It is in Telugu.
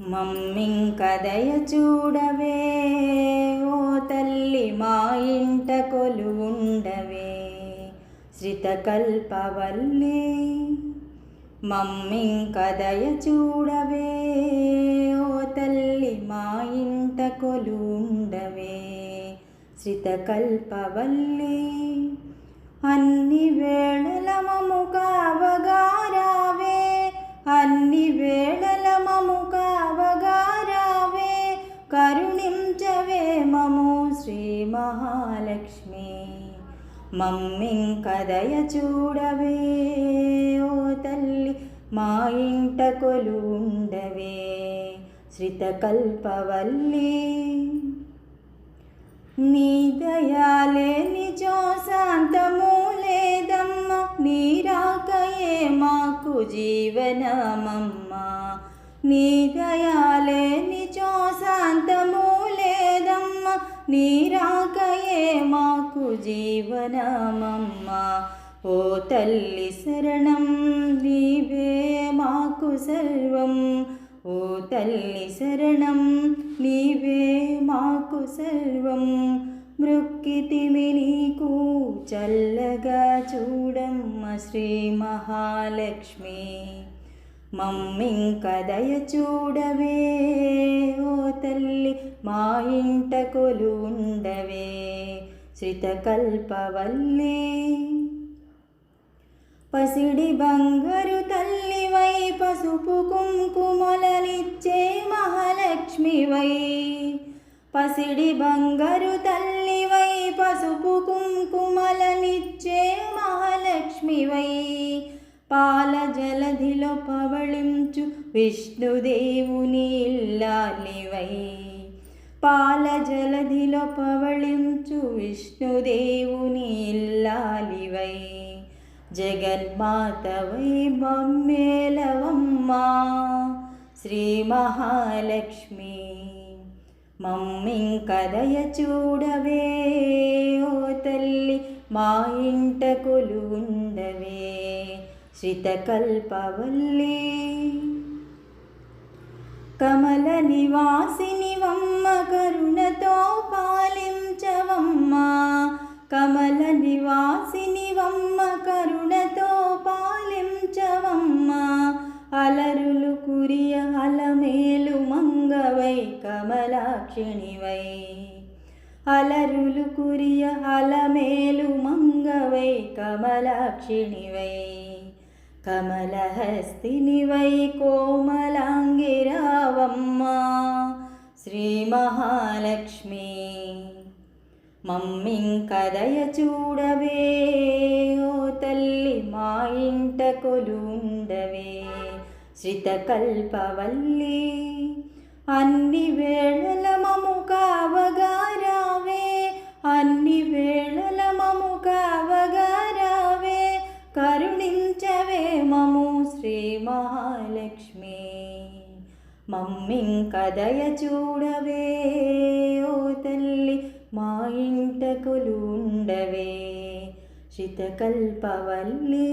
మమ్మింక దయ చూడవే ఓ తల్లి మా ఇంట కొలువుండవే. మమ్మింక దయ చూడవే ఓ తల్లి మా ఇంట కొలువుండవే. శ్రితకల్పవల్లే అన్ని వేళల మము కావగారావే అన్ని వేళల మము కావగారావే కరుణించవే మము శ్రీ మహాలక్ష్మి. మమ్మింకదయ చూడవే ఓ తల్లి మా ఇంట కొలుండవే శ్రితకల్పవల్లి. నీ దయాలే మాకు జీవనమమ్మ. నీ దయాలే నిజో శాంతము లేదమ్మ. నీ రాకయే మాకు జీవనమమ్మ. ఓ తల్లి శరణం నీవే మాకు సర్వం. ఓ తల్లి శరణం నీవే మాకు సర్వం. మృక్కితిమి నీకు చల్లగా చూడమ్మ శ్రీ మహాలక్ష్మి. మమ్మింకదయ చూడవే ఓ తల్లి మా ఇంట కొలుండవే శ్రితకల్పవల్లి. పసిడి బంగారు తల్లివై పసుపు కుంకుమలనిచ్చే మహాలక్ష్మివై పసిడి బంగారు తల్లివై పసుపు కుంకుమలనిచ్చే మహాలక్ష్మివై. పాల జలధిలో పవళించు విష్ణుదేవుని ఇల్లాలివై. పాల జలధిలో పవళించు విష్ణుదేవుని ఇల్లాలివై. జగన్మాతవై మమ్మేలవమ్మా శ్రీ మహాలక్ష్మి. మమ్మింకదయ చూడవే ఓ తల్లి మా ఇంట కొలుగుండవే శ్రితకల్పవల్లి. కమల నివాసిని వమ్మ కరుణతో పాలించవమ్మ. కమల నివాసిని వమ్మ కరుణతో పాలించవమ్మా. అలరులు కురియ అలమే కమలాక్షిణివై అలరులు కురియ అలమేలు మంగవై కమలాక్షిణివై కమలహస్తినివై కోమలాంగిరావమ్మ శ్రీ మహాలక్ష్మి మమ్మింకదయ చూడవే. ఓ తల్లి మా ఇంట కొలుండవే శ్రితకల్పవల్లి అన్ని వేళల మము కావగారావే అన్ని వేళల మము కావగారావే కరుణించవే మము శ్రీ మహాలక్ష్మి మమ్మింకదయ చూడవే ఓ తల్లి మా ఇంట కొలుండవే శితకల్పవల్లి